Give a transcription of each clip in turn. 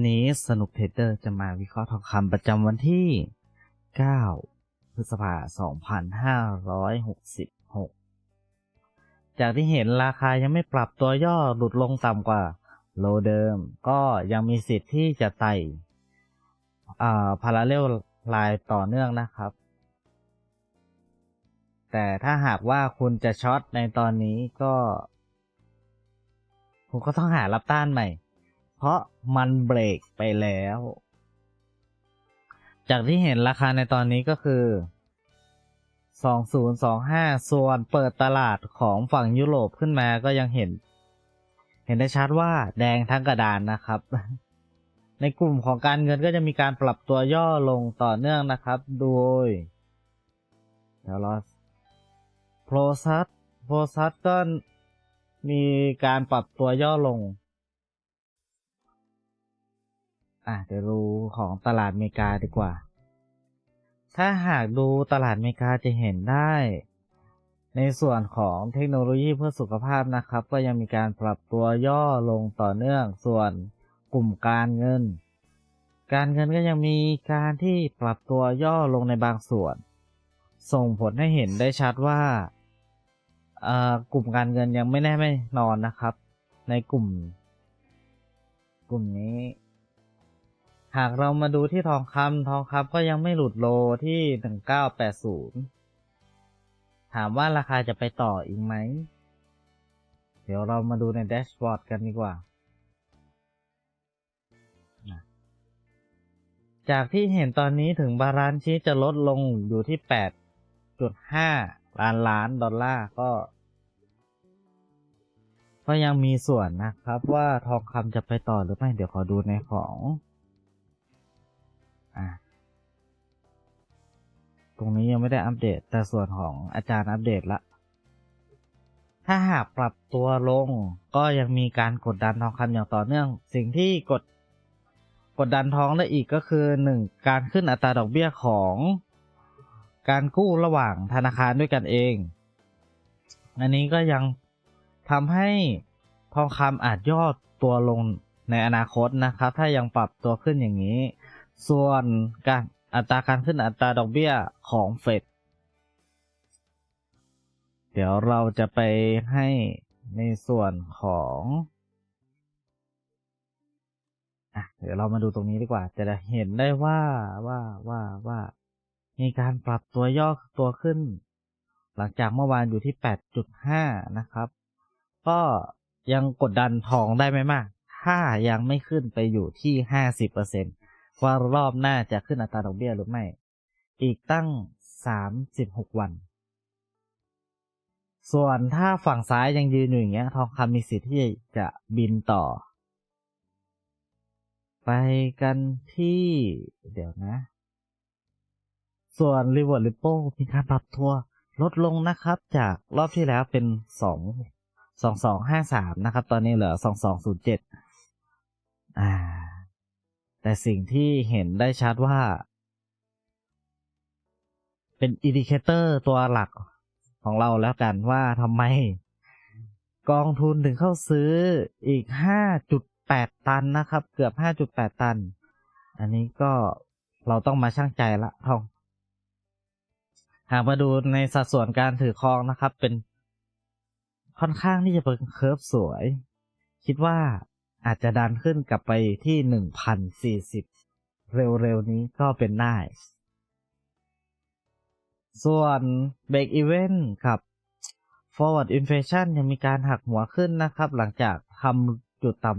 วันนี้สนุกเทรดเดอร์จะมาวิเคราะห์ทองคำประจำวันที่ 9 พฤษภาคม 2566 จากที่เห็นราคายังไม่ปรับตัวย่อหลุดลงต่ำกว่า โลเดิม ก็ยังมีสิทธิ์ที่จะไต่อ่าพาราเรลลน์ต่อเนื่องนะครับ แต่ถ้าหากว่าคุณจะช็อตในตอนนี้ก็ผมก็ต้องหารับต้านใหม่ เพราะมันเบรกไปแล้ว จากที่เห็นราคาในตอนนี้ก็คือ 2025 ส่วนเปิดตลาดของฝั่งยุโรปขึ้นมาก็ยังเห็น เห็นได้ชัดว่าแดงทั้งกระดานนะครับ ในกลุ่มของการเงินก็จะมีการปรับตัวย่อลงต่อเนื่องนะครับ โดยเดี๋ยวรอโพรซัสโพรซัสก็มีการปรับตัวย่อลง อะเดี๋ยวดูของตลาดอเมริกาดีกว่า ถ้าหากดูตลาดอเมริกาจะเห็นได้ ในส่วนของเทคโนโลยีเพื่อสุขภาพนะครับ ก็ยังมีการปรับตัวย่อลงต่อเนื่อง ส่วนกลุ่มการเงิน การเงินก็ยังมีการที่ปรับตัวย่อลงในบางส่วน ส่งผลให้เห็นได้ชัดว่ากลุ่มการเงินยังไม่แน่ไม่นอนนะครับ ในกลุ่ม กลุ่มนี้ หากเรามาดูที่ทองคำทองคำก็ยังไม่หลุดโลที่หนึ่งเก้าแปดศูนย์ถามว่าราคาจะไปต่ออีกไหม เดี๋ยวเรามาดูในแดชบอร์ดกันดีกว่า จากที่เห็นตอนนี้ถึงบาลานซ์ชีจะลดลงอยู่ที่แปดจุดห้าล้านล้านดอลลาร์ก็ก็ยังมีส่วนนะครับว่าทองคำจะไปต่อหรือไม่ เดี๋ยวขอดูในของ อ่าตรงนี้ยังไม่ได้อัปเดต แต่ส่วนของอาจารย์อัปเดตละ ถ้าหากปรับตัวลงก็ยังมีการกดดันทองคำอย่างต่อเนื่อง สิ่งที่กดกดดันทองได้อีกก็คือหนึ่งการขึ้นอัตราดอกเบี้ยของการกู้ระหว่างธนาคารด้วยกันเอง อันนี้ก็ยังทำให้ทองคำอาจย่อตัวลงในอนาคตนะครับ ถ้ายังปรับตัวขึ้นอย่างนี้ ส่วนการอัตราการขึ้นอัตราดอกเบี้ยของเฟด เดี๋ยวเราจะไปให้ในส่วนของอะเดี๋ยวเรามาดูตรงนี้ดีกว่า จะได้เห็นได้ว่าว่าว่าว่า มีการปรับตัวย่อตัวขึ้น หลังจากเมื่อวานอยู่ที่ 8.5 นะครับ ก็ยังกดดันทองได้ไม่มาก ถ้ายังไม่ขึ้นไปอยู่ที่ 50% ว่ารอบหน้าจะขึ้นอัตราดอกเบี้ยหรือไม่ อีกตั้ง 36 วัน ส่วนถ้าฝั่งซ้ายยังยืนอยู่อย่างเงี้ย ทองคำมีสิทธิ์ที่จะบินต่อ ไปกันที่ เดี๋ยวนะ ส่วน Reward Repo มีการปรับตัวลดลงนะครับ จากรอบที่แล้วเป็นสองสองสองห้าสามนะครับ ตอนนี้เหลือสองสองศูนย์เจ็ดอ่า แต่สิ่งที่เห็นได้ชัดว่า เป็นอินดิเคเตอร์ตัวหลักของเราแล้วกันว่าทำไม กองทุนถึงเข้าซื้ออีกห้าจุดแปดตันนะครับ เกือบห้าจุดแปดตัน อันนี้ก็เราต้องมาช่างใจละทองหากมาดูในสัดส่วนการถือครองนะครับ เป็นค่อนข้างที่จะเป็นเคอร์ฟสวย คิดว่า อาจจะดันขึ้นกลับไปที่หนึ่งพันสี่สิบเร็วๆนี้ก็เป็นได้ ส่วนเบรกอีเวนต์กับ forward inflation ยังมีการหักหัวขึ้นนะครับ หลังจากทำจุดต่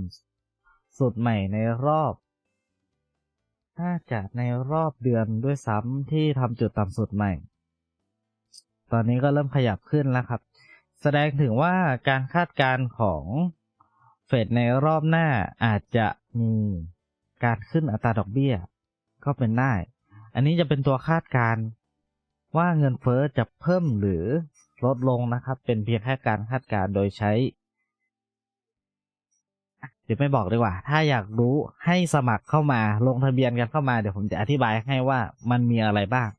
ำสุดใหม่ในรอบน่าจะในรอบเดือนด้วยซ้ำที่ทำจุดต่ำสุดใหม่ ตอนนี้ก็เริ่มขยับขึ้นแล้วครับ แสดงถึงว่าการคาดการณ์ของ เฟดในรอบหน้าอาจจะมีการขึ้นอัตราดอกเบี้ย ก็เป็นได้ อันนี้จะเป็นตัวคาดการณ์ว่าเงินเฟอ้อจะเพิ่มหรือลดลงนะครับ เป็นเพียงแค่การคาดการณ์โดยใช้เดี๋ยวไม่บอกดีกว่า ถ้าอยากรู้ให้สมัครเข้ามาลงทะเบียนกันเข้ามาเดี๋ยวผมจะอธิบายให้ว่ามันมีอะไรบ้าง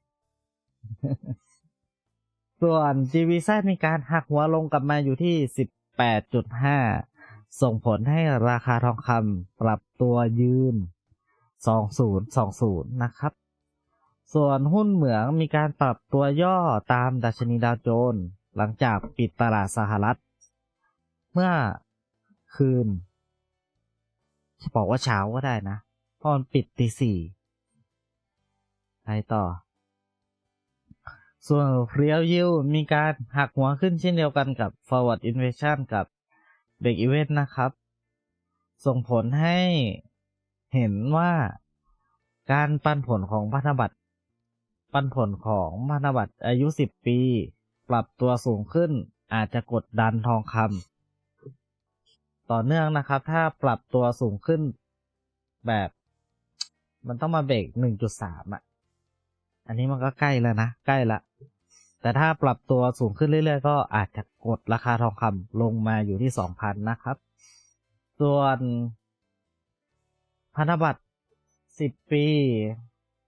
ส่วน GVZ มีการหักหัวลงกลับมาอยู่ที่ 18.5 ส่งผลให้ราคาทองคำปรับตัวยืน 2020 นะครับ ส่วนหุ้นเหมืองมีการปรับตัวย่อตามดัชนีดาวโจนส์หลังจากปิดตลาดสหรัฐ เมื่อคืนจะบอกว่าเช้าก็ได้นะเพราะมันปิดตีสี่ไปต่อ ส่วน Real Yield มีการหักหัวขึ้นเช่นเดียวกันกับ Forward Inflation กับ Break Even นะครับ ส่งผลให้เห็นว่าการปันผลของพันธบัตรปันผลของพันธบัตรอายุ 10 ปี ปรับตัวสูงขึ้นอาจจะกดดันทองคำต่อเนื่องนะครับ ถ้าปรับตัวสูงขึ้นแบบ มันต้องมาเบรก1.3อะ อันนี้มันก็ใกล้แล้วนะ ใกล้ละ แต่ถ้าปรับตัวสูงขึ้นเรื่อยๆ ก็อาจจะกดราคาทองคำลงมาอยู่ที่ 2,000 นะครับ ส่วนพันธบัตร 10 ปี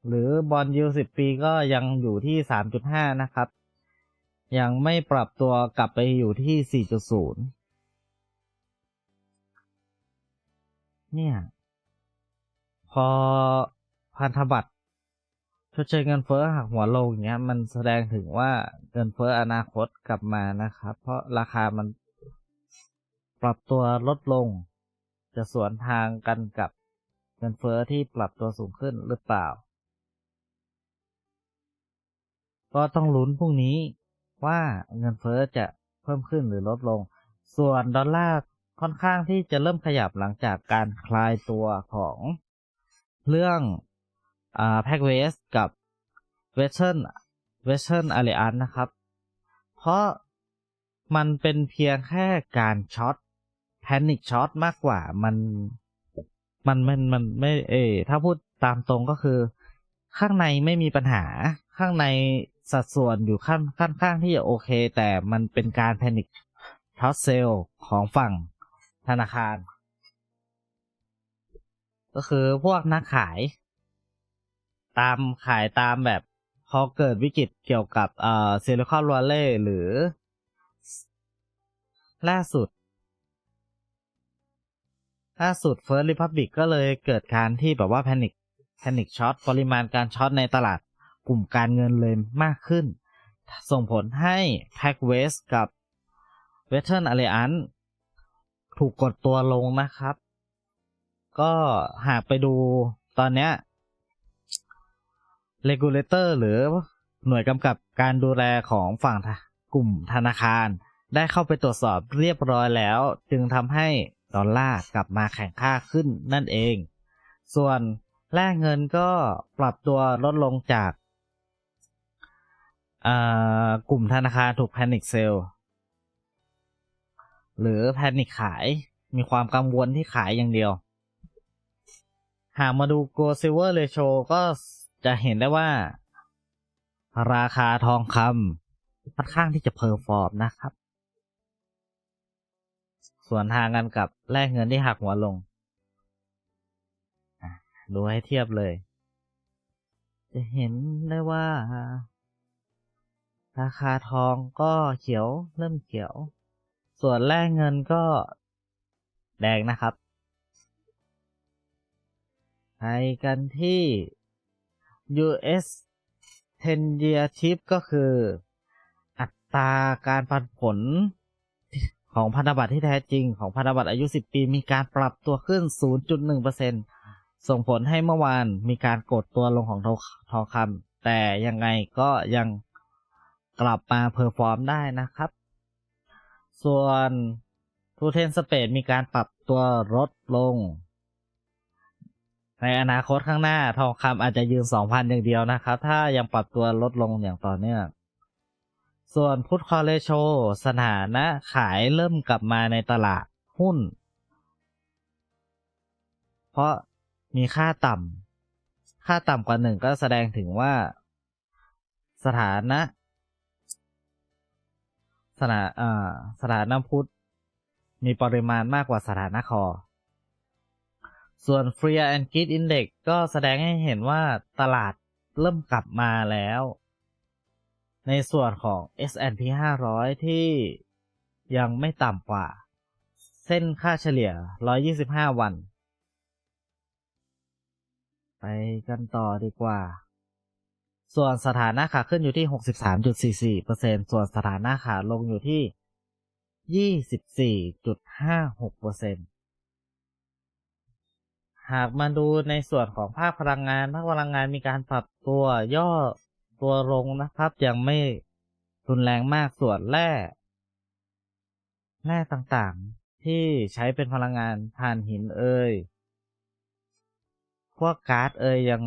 หรือบอลยู10 ปีก็ยังอยู่ที่ 3.5 นะครับ ยังไม่ปรับตัวกลับไปอยู่ที่ 4.0 เนี่ย พอพันธบัตร ชดเชยเงินเฟ้อหักหัวลงอย่างเงี้ย มันแสดงถึงว่าเงินเฟ้ออนาคตกลับมานะครับ เพราะราคามันปรับตัวลดลง จะสวนทางกันกับเงินเฟ้อที่ปรับตัวสูงขึ้นหรือเปล่า ก็ต้องลุ้นพรุ่งนี้ว่าเงินเฟ้อจะเพิ่มขึ้นหรือลดลง ส่วนดอลลาร์ค่อนข้างที่จะเริ่มขยับหลังจากการคลายตัวของเรื่อง อ่าแพ็กเวสกับเวสเทิร์นเวสเทิร์นอารีอันนะครับ เพราะมันเป็นเพียงแค่การช็อตแพนิคช็อตมากกว่ามันมันมันมันไม่เออถ้าพูดตามตรงก็คือ ข้างในไม่มีปัญหาข้างในสัดส่วนอยู่ข้างข้างข้างที่จะโอเค แต่มันเป็นการแพนิคช็อตเซลของฝั่งธนาคาร ก็คือพวกนักขาย ตามขายตามแบบพอเกิดวิกฤตเกี่ยวกับเอ่อซิลิคอนวัลเลย์หรือ ล่าสุด ล่าสุด First Republic ก็เลยเกิดการที่แบบว่าแพนิคแพนิคช็อตปริมาณการช็อตในตลาดกลุ่มการเงินเลยมากขึ้น ส่งผลให้ p a c w e s t กับ Western Alliance ถูกกดตัวลงนะครับ ก็หากไปดูตอนเนี้ย regulator หรือหน่วยกำกับการดูแลของฝั่งกลุ่มธนาคาร ได้เข้าไปตรวจสอบเรียบร้อยแล้ว จึงทำให้ดอลลาร์กลับมาแข็งค่าขึ้นนั่นเอง ส่วนแลกเงินก็ปรับตัวลดลงจากกลุ่มธนาคารถูกแพนิคเซลหรือแพนิคขายมีความกังวลที่ขายอย่างเดียว หากมาดู Go Silver Ratio ก็ จะเห็นได้ว่า ราคาทองคำค่อนข้างที่จะเพอร์ฟอร์มนะครับ ส่วนทางกันกับแลกเงินที่หักหัวลงดูให้เทียบเลย จะเห็นได้ว่า ราคาทองก็เขียวเริ่มเขียว ส่วนแลกเงินก็แดงนะครับ ไปกันที่ US 10 year tip ก็คืออัตราการปันผลของพันธบัตรที่แท้จริงของพันธบัตรอายุ 10 ปี มีการปรับตัวขึ้น 0.1%ส่งผลให้เมื่อวานมีการกดตัวลงของทองคำแต่ยังไงก็ยังกลับมาเพอร์ฟอร์มได้นะครับ ส่วนทูเทนสเปดมีการปรับตัวลดลง ในอนาคตข้างหน้าทองคำอาจจะยืน2,000อย่างเดียวนะครับ ถ้ายังปรับตัวลดลงอย่างต่อเนื่อง ส่วนพุทธคอเลโชสถานะขายเริ่มกลับมาในตลาดหุ้น เพราะมีค่าต่ำค่าต่ำกว่าหนึ่งก็แสดงถึงว่าสถานะสถาอ่าสถานะพุทธมีปริมาณมากกว่าสถานะคอ ส่วน Fear and Greed Index ก็แสดงให้เห็นว่าตลาดเริ่มกลับมาแล้ว ในส่วนของ S&P 500 ที่ยังไม่ต่ำกว่า เส้นค่าเฉลี่ย 125 วัน ไปกันต่อดีกว่า ส่วนสถานะขาขึ้นอยู่ที่ 63.44%ส่วนสถานะขาลงอยู่ที่ 24.56% หากมาดูในส่วนของภาคพลังงานภาคพลังงานมีการปรับตัวย่อตัวลงนะครับ ยังไม่รุนแรงมากส่วนแร่แร่ต่างๆ ที่ใช้เป็นพลังงานถ่านหินเอ่ยพวกก๊าซเอ่ยยัง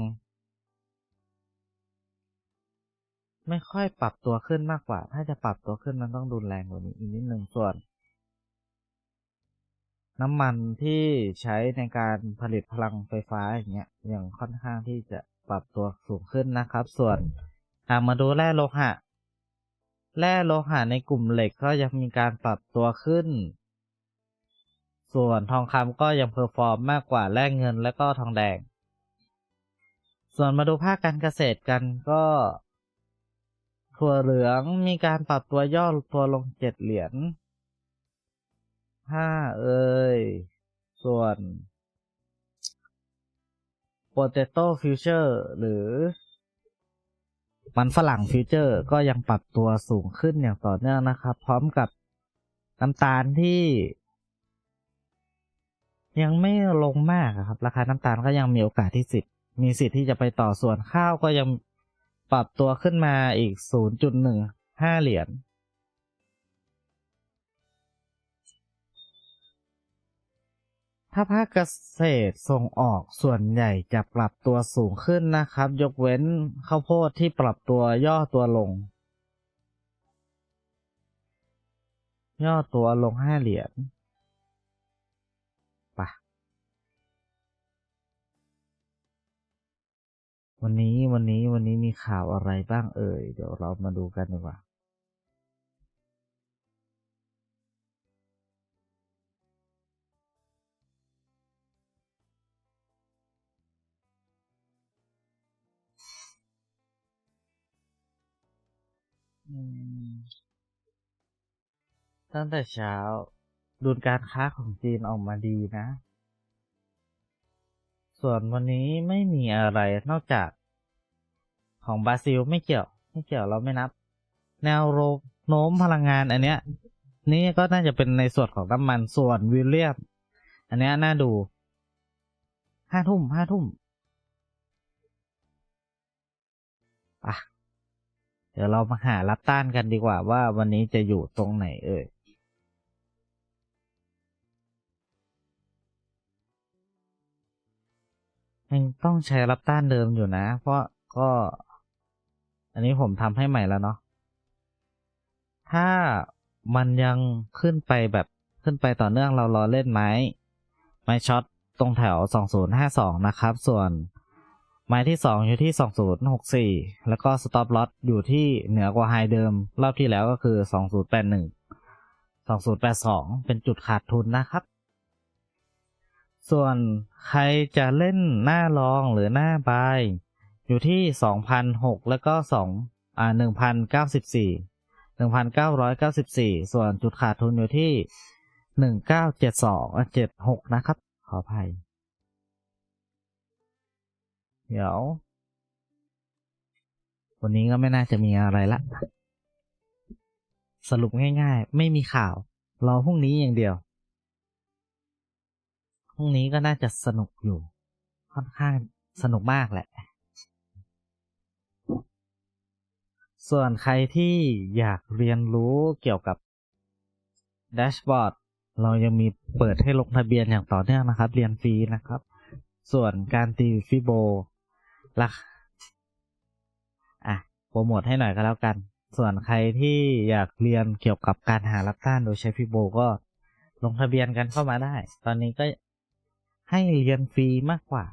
ไม่ค่อยปรับตัวขึ้นมากกว่า ถ้าจะปรับตัวขึ้นมันต้องรุนแรงกว่านี้อีกนิดหนึ่งส่วน น้ำมันที่ใช้ในการผลิตพลังไฟฟ้าอย่างเงี้ยอยังค่อนข้างที่จะปรับตัวสูงขึ้นนะครับ ส่วนหากมาดูแร่โลหะ แร่โลหะในกลุ่มเหล็กก็ยังมีการปรับตัวขึ้น ส่วนทองคำก็ยังเพอร์ฟอร์มมากกว่าแร่เงินและก็ทองแดง ส่วนมาดูภาคการเกษตรกันก็ถั่วเหลืองมีการปรับตัวย่อตัวลงเจ็ดเหรียญ ห้าเอ่ย ส่วน Potato Future หรือ มันฝรั่งฟิวเจอร์ก็ยังปรับตัวสูงขึ้นอย่างต่อเนื่องนะครับ พร้อมกับน้ำตาลที่ ยังไม่ลงมากครับ ราคาน้ำตาลก็ยังมีโอกาสที่สิทธิ์มีสิทธิ์ที่จะไปต่อส่วนข้าวก็ยังปรับตัวขึ้นมาอีก 0.15 เหรียญ ถ้าภาคเกษตรส่งออกส่วนใหญ่จะปรับตัวสูงขึ้นนะครับ ยกเว้นข้าวโพดที่ปรับตัวย่อตัวลง ย่อตัวลง5เหรียญปะวันนี้วันนี้วันนี้มีข่าวอะไรบ้างเอ่ย เดี๋ยวเรามาดูกันดีกว่า ตั้งแต่เช้าดุลการค้าของจีนออกมาดีนะ ส่วนวันนี้ไม่มีอะไรนอกจาก ของบราซิลไม่เกี่ยว ไม่เกี่ยวเราไม่นับ แนวโน้มพลังงานอันเนี้ย นี่ก็น่าจะเป็นในส่วนของน้ำมันส่วนวิลเลียม อันเนี้ยน่าดูห้าทุ่มห้าทุ่มอะ เดี๋ยวเรามาหารับต้านกันดีกว่าว่าวันนี้จะอยู่ตรงไหนเอ่ยยังต้องใช้รับต้านเดิมอยู่นะ เพราะก็ อันนี้ผมทำให้ใหม่แล้วเนาะถ้ามันยังขึ้นไปแบบขึ้นไปต่อเนื่องเรารอเล่นไม้ ไม้ช็อตตรงแถว 2052 นะครับ ส่วน ไม้ที่ 2 อยู่ที่ 2064 แล้วก็สต็อปลอตอยู่ที่เหนือกว่าไฮเดิม รอบที่แล้วก็คือ 2081 2082 เป็นจุดขาดทุนนะครับ ส่วนใครจะเล่นหน้ารองหรือหน้าบายอยู่ที่ 2,006 แล้วก็2อ่า1,094 1,994 ส่วนจุดขาดทุนอยู่ที่ 1972อะ76 นะครับ ขออภัย เดี๋ยว วันนี้ก็ไม่น่าจะมีอะไรละ สรุปง่ายๆ ไม่มีข่าว รอพรุ่งนี้อย่างเดียว พรุ่งนี้ก็น่าจะสนุกอยู่ ค่อนข้างสนุกมากแหละ ส่วนใครที่อยากเรียนรู้เกี่ยวกับแดชบอร์ดเรายังมีเปิดให้ลงทะเบียนอย่างต่อเนื่องนะครับ เรียนฟรีนะครับ ส่วนการตีฟิโบ ลักอะโปรโมทให้หน่อยก็แล้วกัน ส่วนใครที่อยากเรียนเกี่ยวกับการหารับต้านโดยใช้ฟิโบก็ลงทะเบียนกันเข้ามาได้ ตอนนี้ก็ให้เรียนฟรีมากกว่า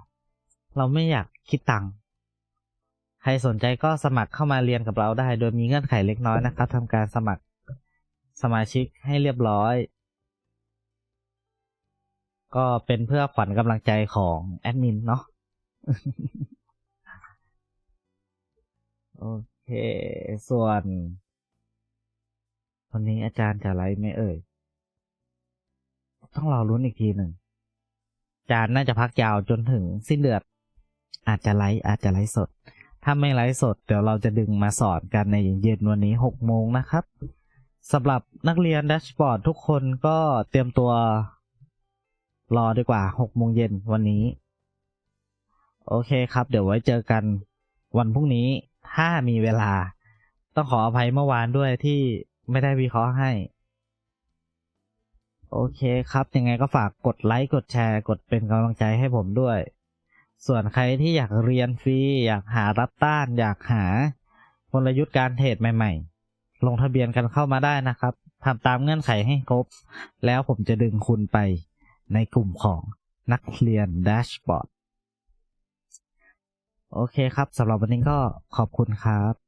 เราไม่อยากคิดตังค์ใครสนใจก็สมัครเข้ามาเรียนกับเราได้ โดยมีเงื่อนไขเล็กน้อยนะครับทำการสมัครสมาชิกให้เรียบร้อย ก็เป็นเพื่อขวัญกำลังใจของแอดมินเนาะ โอเค ส่วนวันนี้อาจารย์จะไลฟ์ไหมเอ่ย ต้องรอรุ้นอีกทีหนึ่งอาจานน่าจะพักยาวจนถึงสิ้นเดือนอาจจะไลฟ์อาจจะไลฟ์สด ถ้าไม่ไลฟ์สด เดี๋ยวเราจะดึงมาสอนกันในเย็นวันนี้หกโมงนะครับสำหรับนักเรียนดัชบอร์ดทุกคนก็เตรียมตัวรอดีกว่าหกโมงเย็นวันนี้ โอเคครับ เดี๋ยวไว้เจอกันวันพรุ่งนี้ ถ้ามีเวลา ต้องขออภัยเมื่อวานด้วยที่ไม่ได้วิเคราะห์ให้ โอเคครับ ยังไงก็ฝากกดไลค์ กดแชร์ กดเป็นกำลังใจให้ผมด้วย ส่วนใครที่อยากเรียนฟรี อยากหารับต้าน อยากหากลยุทธ์การเทรดใหม่ ๆ ลงทะเบียนกันเข้ามาได้นะครับทำตามเงื่อนไขให้ครบ แล้วผมจะดึงคุณไปในกลุ่มของนักเรียนแดชบอร์ด โอเคครับสำหรับวันนี้ก็ขอบคุณครับ